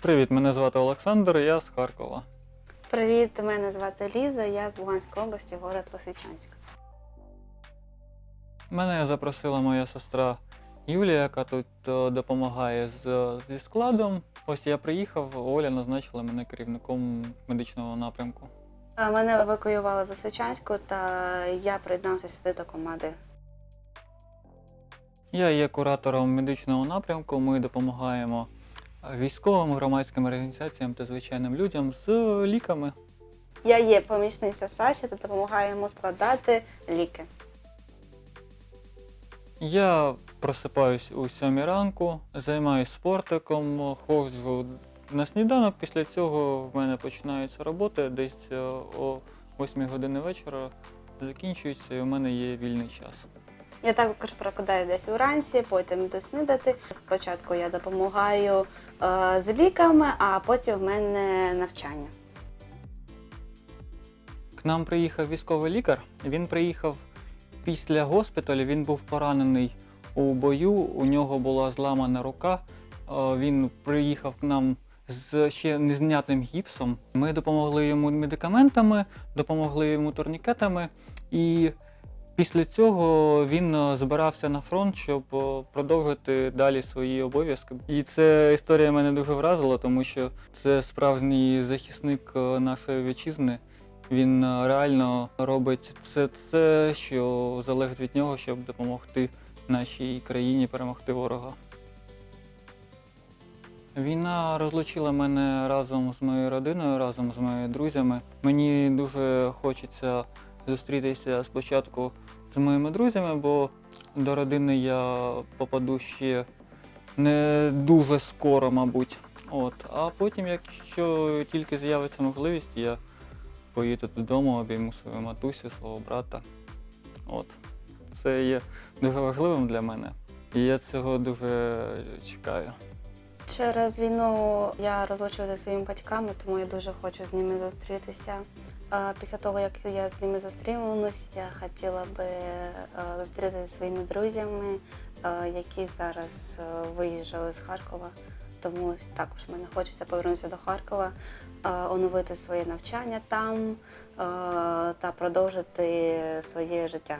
Привіт, мене звати Олександр, я з Харкова. Привіт, мене звати Ліза, я з Луганської області, город Лисичанськ. Мене запросила моя сестра Юлія, яка тут е, допомагає з, зі складом. Ось я приїхав, Оля назначила мене керівником медичного напрямку. Мене евакуювали з Лисичанську, та я приєднався сюди до команди. Я є куратором медичного напрямку. Ми допомагаємо військовим, громадським організаціям та звичайним людям з ліками. Я є помічниця Саші та допомагаю йому складати ліки. Я просипаюсь у сьомій ранку, займаюсь спортиком, ходжу на сніданок. Після цього в мене починається робота десь е, о 8 години вечора. Закінчується і у мене є вільний час. Я також прокидаю десь уранці, потім йду. Спочатку я допомагаю е, з ліками, а потім в мене навчання. К нам приїхав військовий лікар. Він приїхав після госпіталю. Він був поранений у бою. У нього була зламана рука. Е, Він приїхав к нам з ще незнятим гіпсом. Ми допомогли йому медикаментами, допомогли йому турнікетами. І після цього він е, збирався на фронт, щоб е, продовжити далі свої обов'язки. І ця історія мене дуже вразила, тому що це справжній захисник е, нашої вітчизни. Він реально робить все це, що залежить від нього, щоб допомогти нашій країні перемогти ворога. Війна розлучила мене разом з моєю родиною, разом з моїми друзями. Мені дуже хочеться зустрітися спочатку з моїми друзями, бо до родини я попаду ще не дуже скоро, мабуть. От. А потім, якщо тільки з'явиться можливість, я поїду додому, обійму свою матусю, свого брата. От. Це є дуже важливим для мене. І я цього дуже чекаю. Через війну я розлучилася зі своїми батьками, тому я дуже хочу з ними зустрітися. Після того, як я з ними зустрілась, я хотіла би е, зустрітися зі своїми друзями, е, які зараз е, виїжджали з Харкова. Тому також мені хочеться повернутися до Харкова, оновити своє навчання там та продовжити своє життя.